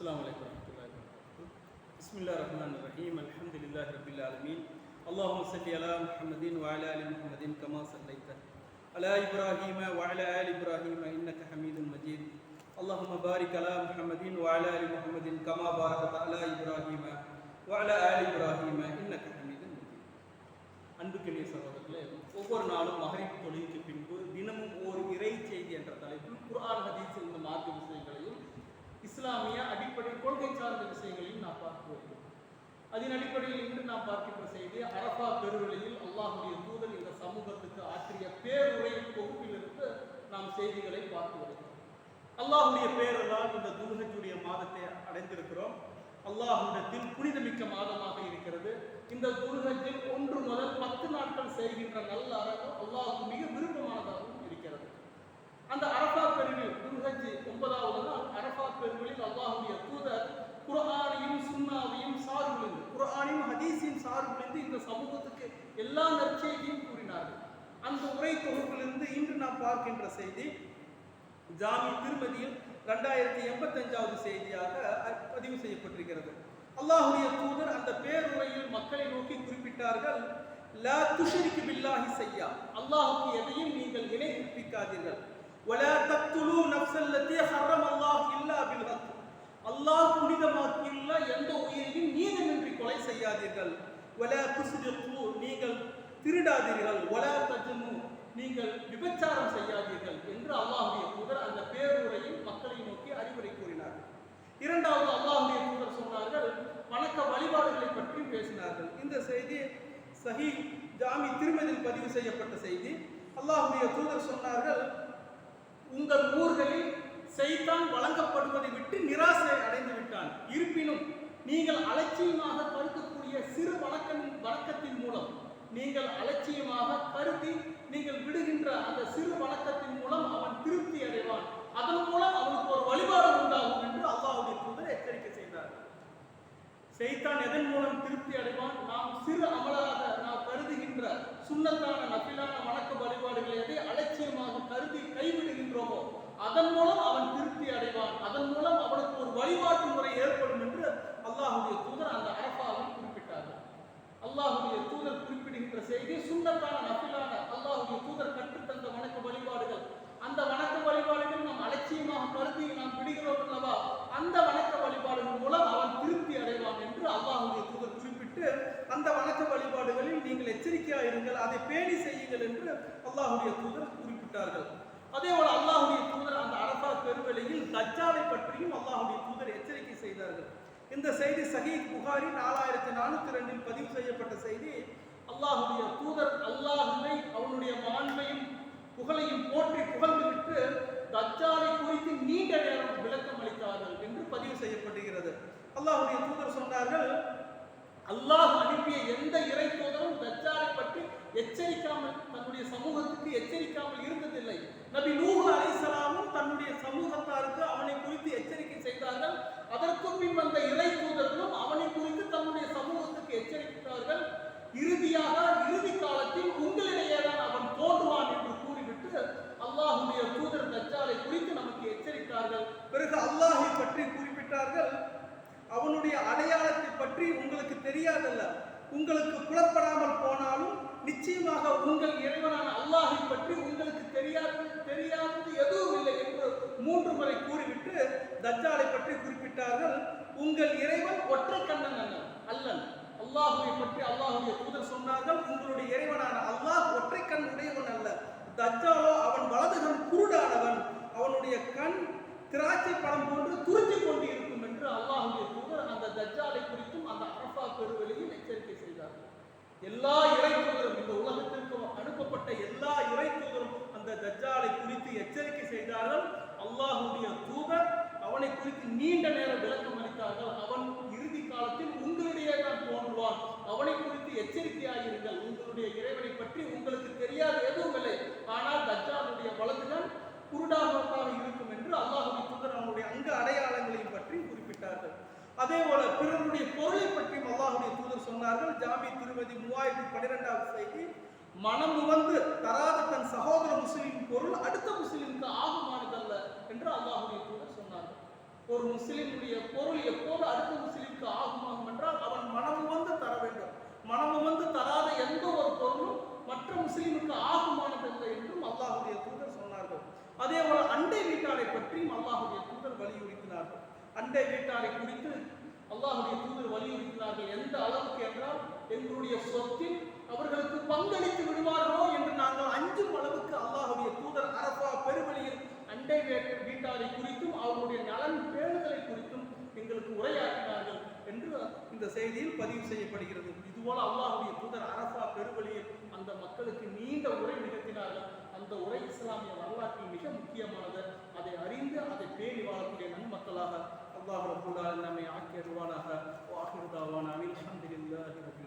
السلام عليكم ورحمة الله وبركاته بسم الله الرحمن الرحيم الحمد لله رب العالمين اللهم صل على محمد وعلى آل محمد كما صليت على إبراهيم وعلى آل إبراهيم إنك حميد مجيد اللهم بارك على محمد وعلى آل محمد كما باركت على إبراهيم وعلى آل إبراهيم إنك حميد مجيد அன்புக்கினிய சகோதரர்களே ஒவ்வொரு நாளும் மகரிப் தொழுகைக்கு பின்பு தினமும் ஒரு இறை செய்தி என்ற தலைப்பில் குர்ஆன் ஹதீஸ் இந்த மார்க்க விஷயங்களையும் இஸ்லாமிய அடிப்படை கொள்கை சார்ந்த விஷயங்களையும் நாம் பார்க்க வருகிறோம் அதன் அடிப்படையில் இன்று நாம் பார்க்கின்ற செய்தி அரபா பெருவெளியில் அல்லாஹுடைய தூதர் இந்த சமூகத்துக்கு ஆற்றிய பேருரை தொகுப்பிலிருந்து நாம் செய்திகளை பார்த்து வருகிறோம். அல்லாஹுடைய பேரலால் இந்த துல்ஹஜுடைய மாதத்தை அடைந்திருக்கிறோம். அல்லாஹுடத்தில் புனிதமிக்க மாதமாக இருக்கிறது. இந்த துல்ஹஜில் ஒன்று முதல் பத்து நாட்கள் செய்கின்ற நல்ல அரங்கம் அல்லாஹுக்கு இந்த சமூகத்துக்கு எல்லா நற்செய்தியும் கூறினார்கள். அந்த உரை தொகுப்பிலிருந்து இன்று நாம் பார்க்கின்ற செய்தி ஜாமி திருமதியில் ரெண்டாயிரத்தி எண்பத்தஞ்சாவது செய்தியாக பதிவு செய்யப்பட்டிருக்கிறது. அல்லாஹுடைய தூதர் அந்த பேருரையில் மக்களை நோக்கி குறிப்பிட்டார்கள் லா துஷரிக்கு பில்லாஹி செய்யா அல்லாஹுக்கு எதையும் நீங்கள் இணை கற்பிக்காதீர்கள் வலா தக்துலு நஃப்ஸல்லதி ஹர்ரம் அல்லாஹ் இல்லா பில் ஹக். அல்லாஹ் புனிதமாக்கியுள்ள எந்த உயிரையும் நீதமின்றி கொலை செய்யாதீர்கள். ஒலா துஸ்ரிகு நீங்கள் திருடாதீர்கள். ஒலா தஜ்னு நீங்கள் விபச்சாரம் செய்யாதீர்கள் என்று அல்லாஹுடைய தூதர் அந்த பேருரையில் மக்களை நோக்கி அறிவுரை கூறினார்கள் இரண்டாவது அல்லாஹுடைய தூதர் சொன்னார்கள் வணக்க வழிபாடுகளை பற்றியும் பேசினார்கள். இந்த செய்தி சஹி ஜாமி திருமதியில் பதிவு செய்யப்பட்ட செய்தி. அல்லாஹுடைய தூதர் சொன்னார்கள் உங்கள் ஊர்களில் செய்தான் வழங்கப்படுவதை விட்டு நிராசை அடைந்து விட்டான். இருப்பினும் நீங்கள் அலட்சியமாக கருதக்கூடிய சிறு வழக்கம் வழக்கத்தின் மூலம் நீங்கள் அலட்சியமாக கருதி நீங்கள் விடுகின்ற அந்த சிறு வணக்கத்தின் மூலம் அவன் திருப்தி அடைவான். அதன் மூலம் அவனுக்கு ஒரு வழிபாடு உண்டாகும் என்று அல்லாஹ்வுடைய தூதர் எச்சரிக்கை செய்தார். செய்தான் எதன் மூலம் திருப்தி அடைவான்? நாம் சிறு அமலாக நாம் கருதுகின்ற சுண்ணத்தான நபிலான வணக்க வழிபாடுகளை எதை அலட்சியமாக கருதி கைவிடுகின்றோமோ அதன் மூலம் அவன் திருப்தி அடைவான். அதன் மூலம் அவனுக்கு ஒரு வழிபாட்டு முறை ஏற்படும் என்று அல்லாஹ்வுடைய தூதர் அந்த அரபாவில் குறிப்பிட்டார்கள் அல்லாஹ்வுடைய தூதர் குறிப்பிடுகின்ற செய்தி சுண்ணத்தான நபிலான அல்லாஹுடைய தூதர் கற்றுத்தந்த வணக்க வழிபாடுகள். அந்த வணக்க வழிபாடுகள் நாம் அலட்சியமாக கருதி நாம் விடுகிறோம் அல்லவா? அந்த வணக்க வழிபாடுகள் மூலம் அவன் திருப்தி அடைவான் என்று அல்லாஹுடைய தூதர் குறிப்பிட்டு அந்த வணக்க வழிபாடுகளில் நீங்கள் எச்சரிக்கையாக இருங்கள் அதை பேணி செய்யுங்கள் என்று அல்லாஹுடைய தூதர் குறிப்பிட்டார்கள். அதே போல அல்லாஹுடைய தூதர் அந்த அரபா பெருவெளியில் தஜ்ஜாவை பற்றியும் அல்லாஹுடைய தூதர் எச்சரிக்கை செய்தார்கள். இந்த செய்தி சஹீத் புகாரி நாலாயிரத்தி நானூத்தி ரெண்டில் பதிவு செய்யப்பட்ட செய்தி. அல்லாஹுடைய தூதர் அல்லாஹுவை அவனுடைய மாண்பையும் புகழையும் போற்றி புகழ்ந்துவிட்டு தஜ்ஜாலை குறித்து நீண்ட நேரம் விளக்கம் அளித்தார்கள் என்று பதிவு செய்யப்படுகிறது. அல்லாஹுடைய தூதர் சொன்னார்கள் அல்லாஹ் அனுப்பிய எந்த இறை தூதரும் தஜ்ஜாலை பற்றி எச்சரிக்காமல் தன்னுடைய சமூகத்துக்கு எச்சரிக்காமல் இருந்ததில்லை. நபி நூஹ் அலிசலாமும் தன்னுடைய சமூகத்தாருக்கு அவனை குறித்து எச்சரிக்கை செய்தார்கள். அதற்கு பின் வந்த இறை தூதர்களும் அவனை குறித்து தன்னுடைய சமூகத்துக்கு எச்சரித்தார்கள். இறுதியாக இறுதி காலத்தில் உங்களிடையே தான் அவன் தோன்றுவான் என்று கூறிவிட்டு அல்லாஹுடைய தூதர் தச்சாலை குறித்து நமக்கு எச்சரித்தார்கள். பிறகு அல்லாஹை பற்றி குறிப்பிட்டார்கள். அவனுடைய அடையாளத்தை பற்றி உங்களுக்கு தெரியாதல்ல. உங்களுக்கு புலப்படாமல் போனாலும் நிச்சயமாக உங்கள் இறைவனான அல்லாஹை பற்றி உங்களுக்கு தெரியாது தெரியாதது எதுவும் இல்லை என்று மூன்று முறை கூறிவிட்டு தஜ்ஜாலை பற்றி குறிப்பிட்டார்கள். உங்கள் இறைவன் ஒற்றை கண்ணன் அல்ல அல்லன். அல்லாஹுவை பற்றி அல்லாஹுடைய தூதர் சொன்னார்கள் உங்களுடைய இறைவனான அல்லாஹ் ஒற்றை கண் உடையவன் அல்ல. தஜ்ஜாலோ அவன் வலதுகன் குருடானவன். அவனுடைய கண் திராட்சை பழம் போன்று துருத்தி கொண்டு இருக்கும் என்று அல்லாஹுடைய தூதர் அந்த தஜ்ஜாலை குறித்தும் அந்த அரபா பெருவெளியில் எச்சரிக்கை செய்தார்கள் எல்லா இறை தூதரும் இந்த உலகத்திற்கு அனுப்பப்பட்ட எல்லா இறை தூதரும் அந்த தஜ்ஜாலை குறித்து எச்சரிக்கை செய்தார்கள். அல்லாஹுடைய தூதர் அவனை குறித்து நீண்ட நேரம் விளக்கம் அளித்தார்கள் அவன் இறுதி காலத்தில் உங்களிடையே தான் தோன்றுவான் அவனை குறித்து எச்சரிக்கையாயிருங்கள் உங்களுடைய இறைவனை பற்றி உங்களுக்கு தெரியாத எதுவும் இல்லை. ஆனால் தஜ்ஜாலுடைய வலதுகள் குருடாக இருக்கும் என்று அல்லாஹுடைய தூதர் அவனுடைய அங்க அடையாளங்களையும் பற்றி குறிப்பிட்டார்கள். அதே போல பிறருடைய பொருளை பற்றியும் அல்லாஹுடைய தூதர் சொன்னார்கள். ஜாமி திருமதி மூவாயிரத்தி பன்னிரெண்டாவது செய்தி மனம் உவந்து தராத தன் சகோதர முஸ்லிம் பொருள் அடுத்த முஸ்லிமுக்கு ஆகுமானதல்ல என்று அல்லாஹுடைய தூதர் சொன்னார்கள். ஒரு முஸ்லிமுடைய பொருள் எப்போது அடுத்த முஸ்லிமுக்கு ஆகுமாகும் என்றால் அவன் மனம் உவந்து தர வேண்டும். மனம் வந்து தராத எந்த ஒரு பொருளும் மற்ற முஸ்லிமுக்கு ஆகுமானதல்ல என்றும் அல்லாஹுடைய தூதர் சொன்னார்கள். அதே போல அண்டை வீட்டாரை பற்றியும் அல்லாஹுடைய தூதர் வலியுறுத்தினார்கள். அண்டை வீட்டாரை குறித்து அல்லாஹுடைய தூதர் வலியுறுத்தினார்கள். எந்த அளவுக்கு என்றால் எங்களுடைய சொத்தில் அவர்களுக்கு பங்களித்து விடுவார்களோ என்று நாங்கள் அஞ்சும் அளவுக்கு அல்லாஹுடைய தூதர் அரபா பெருவழியில் அண்டை வீட்டாரை குறித்தும் அவருடைய நலன் பேணுதலை குறித்தும் எங்களுக்கு உரையாற்றினார்கள் என்று இந்த செய்தியில் பதிவு செய்யப்படுகிறது. இதுபோல அல்லாஹுடைய தூதர் அரசா பெருவழியில் அந்த மக்களுக்கு நீண்ட உரை நிகழ்த்தினார்கள். அந்த உரை இஸ்லாமிய வரலாற்றில் மிக முக்கியமானது. அதை அறிந்து அதை பேணி வாழக்கூடிய நன்மக்களாக அல்லாஹ் ரபுல்லா நம்மை ஆக்கிய அருவானாக வாஹிருதாவான அல்ஹம்துலில்லாஹி